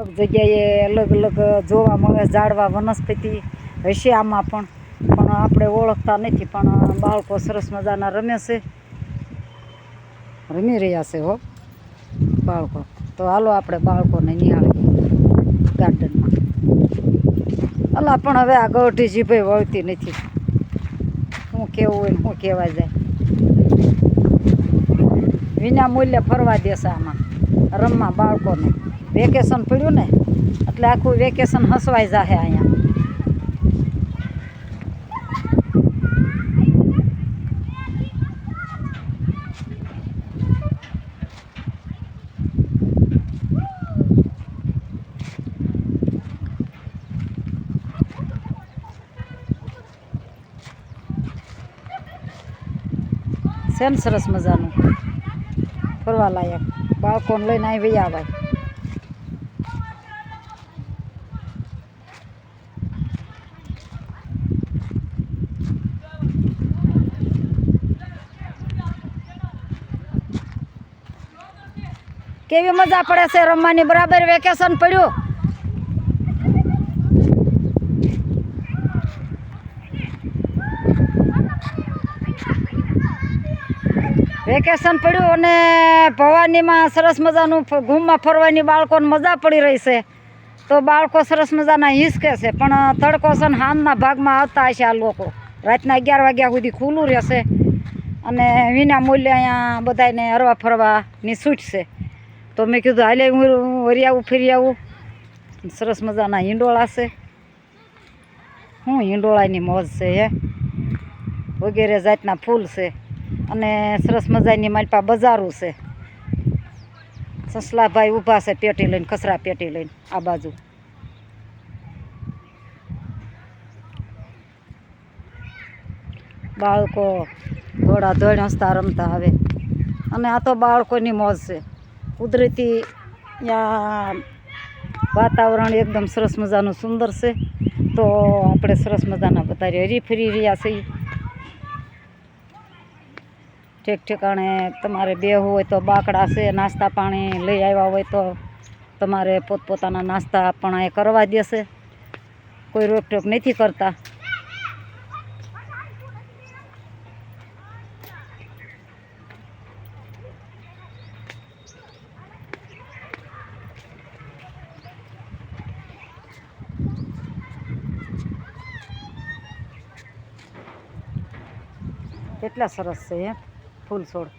અલગ જગ્યાએ અલગ અલગ જોવા મળે ઝાડવા વનસ્પતિ હશે આમાં પણ. પણ આપણે ઓળખતા નથી, પણ બાળકો સરસ મજાના રમે છે. રમી રહ્યા છે હો બાળકો. તો હાલો આપણે બાળકોને નિહાળીએ ગાર્ડનમાં. અલા પણ હવે આ ગૌઠી જીભે વળતી નથી. શું કેવું હોય શું કહેવા જાય. વિના મૂલ્યે ફરવા દેશે આમાં, રમવા બાળકોને. વેકેશન પડ્યું ને, એટલે આખું વેકેશન હસવાઈ જાહે અહીંયા. છે ને સરસ મજાનું. ફરવા લાયક. બાળકોને લઈને અહીં વહી આવાય. કેવી મજા પડે છે રમવાની? બરાબર વેકેશન પડ્યું? વેકેશન પડ્યું અને ભવાનીમાં સરસ મજાનું ઘૂમમાં ફરવાની બાળકોને મજા પડી રહી છે. તો બાળકો સરસ મજાના હિસકે છે, પણ તડકો છે ને ભાગમાં આવતા હશે આ લોકો. રાતના અગિયાર વાગ્યા સુધી ખુલ્લું રહેશે. અને વિના મૂલ્યે અહીંયા બધાને હરવા ફરવાની છૂટ છે. તો મેં કીધું, હાલે, હું વરી આવું, ફરી આવું. સરસ મજાના હિંડોળા છે. હું હિંડોળાની મોજ છે, હે? વગેરે જાતના ફૂલ છે. અને સરસ મજાની મારી પાસે બજારું છે. સસલાભાઈ ઊભા છે પેટી લઈને કચરા પેટી લઈને, આ બાજુ. બાળકો ઘોડા દોડ હસતા રમતા આવે. અને આ તો બાળકોની મોજ છે. કુદરતી ત્યાં વાતાવરણ એકદમ સરસ મજાનું સુંદર છે. તો આપણે સરસ મજાના બધા હરી ફરી રહ્યા છીએ. ઠેક ઠેકાણે તમારે બેહવું હોય તો બાકડા છે, નાસ્તા પાણી લઈ આવ્યા હોય તો તમારે પોતપોતાના નાસ્તા પણ એ કરવા દેશે. કોઈ રોકટોક નથી કરતા. કેટલા સરસ છે હે? ફૂલ છોડ.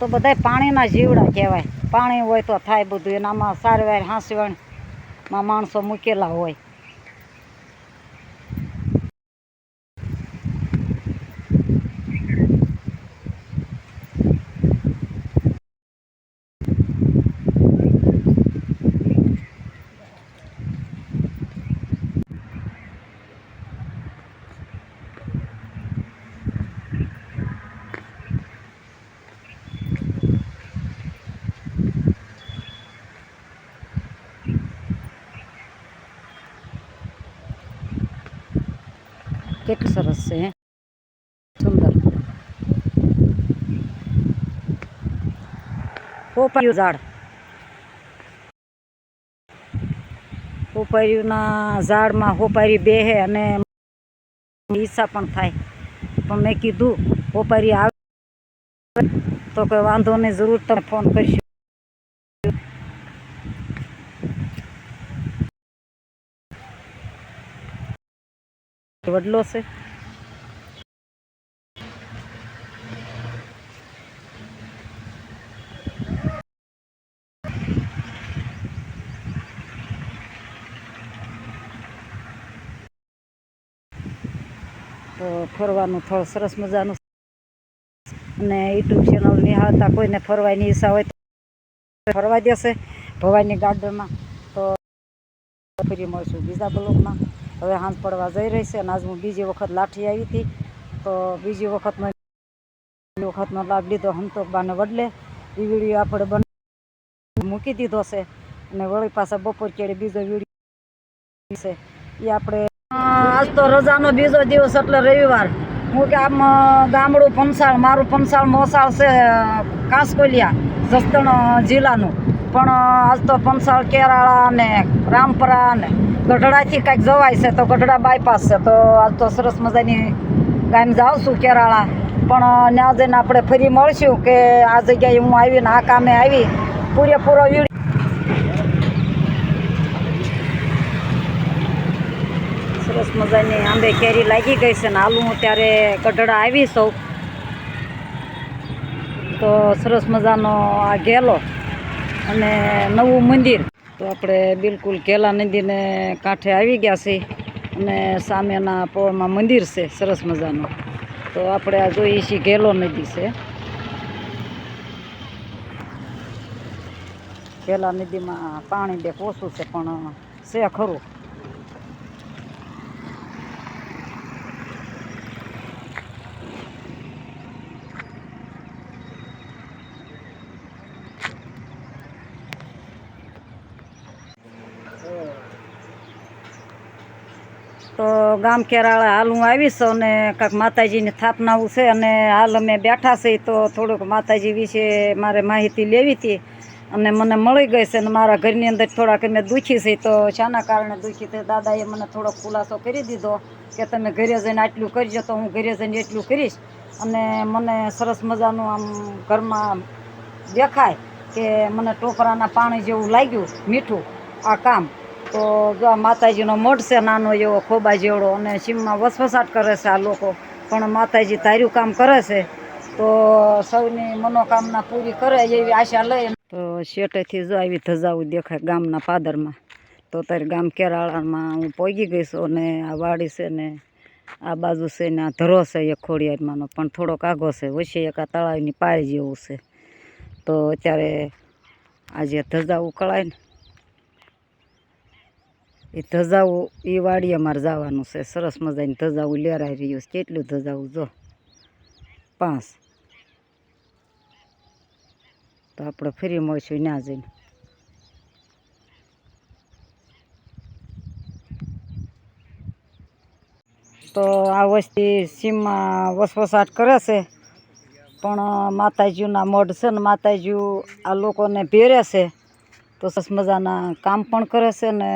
તો બધાય પાણીના જીવડા કહેવાય. પાણી હોય તો થાય બધું. એનામાં સારવાર હાંસવણમાં માણસો મૂકેલા હોય. કેટલું સરસ છે હે સુંદર પોપાયું ઝાડ પોપાયુંના ઝાડમાં હોપારી બેહે અને ઈચ્છા પણ થાય પણ મેં કીધું પોપારી આવે તો કોઈ વાંધો નહીં જરૂર તમે ફોન કરશો વડલો છે. તો ફરવાનું થોડું સરસ મજાનું અને યુટ્યુબ ચેનલ નિહાળતા કોઈને ફરવાની ઈચ્છા હોય તો ફરવા દેશે ભવાની ગાર્ડનમાં. તો ફરી મળશું બીજા બ્લોગમાં. હવે હાંસ પડવા જઈ રહી છે અને આજ હું બીજી વખત લાઠી આવી હતી. તો બીજી વખત મેં વખતનો લાભ લીધો હંતોકબાને બદલે. એ વીડિયો આપણે બન મૂકી દીધો છે અને વળી પાછા બપોર કેળે બીજો વીડિયો છે. એ આપણે આજ તો રજાનો બીજો દિવસ એટલે રવિવાર. હું કે આમ ગામડું પંસાળ, મારું પંસાળ મોસાળ છે કાંસકોલિયા, જસદણ જિલ્લાનું. પણ આજ તો પંસાળ, કેરાળા ને રામપરા ને ગઢડાથી કાંઈક જવાય છે, તો ગઢડા બાયપાસ છે. તો આજ તો સરસ મજાની ગામ જાઉં છું કેરાળા. પણ ત્યાં જઈને આપણે ફરી મળશું કે આ જગ્યાએ હું આવીને આ કામે આવી. પૂરેપૂરો વીડિયો સરસ મજાની આંબે કેરી લાગી ગઈ છે ને હાલું હું ત્યારે ગઢડા આવી સૌ તો સરસ મજાનો આ ગેલો અને નવું મંદિર. તો આપણે બિલકુલ કેલા નદીને કાંઠે આવી ગયા છીએ અને સામેના પોળમાં મંદિર છે, સરસ મજાનું. તો આપણે આ જોઈએ છીએ કેલો નદી છે. કેલા નદીમાં પાણી બે ઓછું છે, પણ છે ખરું. તો ગામ કેરાળા હાલ હું આવીશ અને કાંઈક માતાજીની સ્થાપનાવું છે અને હાલ અમે બેઠા છીએ તો થોડુંક માતાજી વિશે મારે માહિતી લેવી હતી અને મને મળી ગઈ છે અને મારા ઘરની અંદર થોડાક અમે દુઃખી છીએ તો શાના કારણે દુઃખી થઈ દાદાએ મને થોડોક ખુલાસો કરી દીધો કે તમે ઘરે જઈને આટલું કરજો તો હું ઘરે જઈને એટલું કરીશ. અને મને સરસ મજાનું આમ ઘરમાં દેખાય કે મને ટોપરાના પાણી જેવું લાગ્યું મીઠું આ કામ. તો જો માતાજીનો મઠ છે, નાનો એવો ખોબા જેવડો અને સીમમાં વસવસાટ કરે છે આ લોકો. પણ માતાજી તાર્યું કામ કરે છે. તો સૌની મનોકામના પૂરી કરે એવી આશા લઈ તો શેટેથી જો આવી ધજાવું દેખાય ગામના પાદરમાં. તો તારે ગામ કેરાળામાં હું પોગી ગઈ છું અને આ વાડી છે ને, આ બાજુ છે ને આ ધરો છે એક ખોડિયારમાંનો. પણ થોડોક આગો છે, વચ્ચે એક આ તળાવની પાળી જેવું છે. તો અત્યારે આજે ધજા ઉકળાય ને. એ ધજાવું એ વાડી અમારે જવાનું છે. સરસ મજાની ધજાવું લેરાઈ રહ્યું છે. કેટલું ધજાવું જો? પાંચ. તો આપણે ફરી મળશું ત્યાં જઈને. તો આ વસ્તી સીમમાં વસવસાટ કરે છે. પણ માતાજીના મઢ છે ને માતાજી આ લોકોને પહેરે છે. તો સરસ મજાના કામ પણ કરે છે ને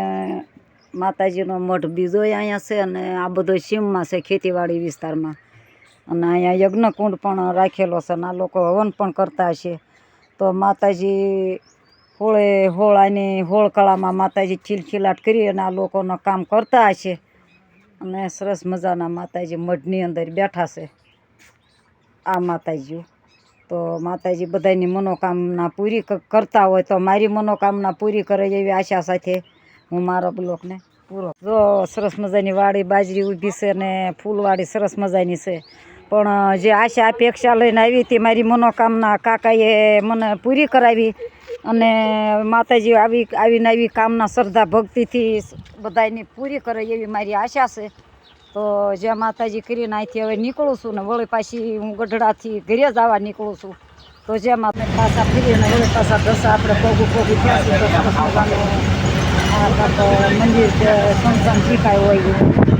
માતાજીનો મઠ બીજો અહીંયા છે અને આ બધો સીમમાં છે ખેતીવાડી વિસ્તારમાં. અને અહીંયા યજ્ઞકુંડ પણ રાખેલો છે અને આ લોકો હવન પણ કરતા છે. તો માતાજી હોળે હોળાની હોળકળામાં માતાજી ખીલખીલાટ કરી અને આ લોકોનો કામ કરતા હશે અને સરસ મજાના માતાજી મઢની અંદર બેઠા છે. આ માતાજીઓ તો માતાજી બધાની મનોકામના પૂરી કરતા હોય તો મારી મનોકામના પૂરી કરે એવી આશા સાથે હું મારો બ્લોકને પૂરો. જો સરસ મજાની વાડી, બાજરી ઊભી છે ને ફૂલવાડી સરસ મજાની છે. પણ જે આશા અપેક્ષા લઈને આવી હતી મારી મનોકામના કાકાએ મને પૂરી કરાવી અને માતાજી આવી, આવીને આવી કામના શ્રદ્ધા ભક્તિથી બધાની પૂરી કરે એવી મારી આશા છે. તો જે માતાજી કરીને અહીંથી હવે નીકળું છું ને વળી પાછી હું ગઢડાથી ઘરે જ આવવા નીકળું છું. તો જે માતા પાછા ફરીને વળી પાછા દસા આપણે પગું પગું થયા છે તો આ મંદિર કે સંસાન શીખાય હોય એવું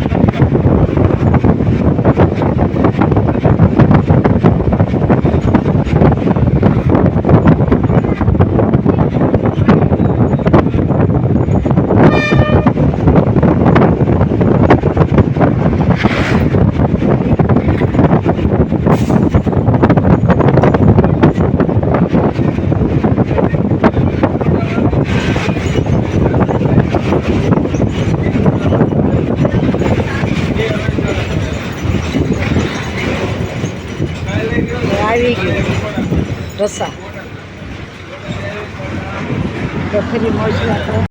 તો આવી ગયું તો મળશે મળશું આપણે.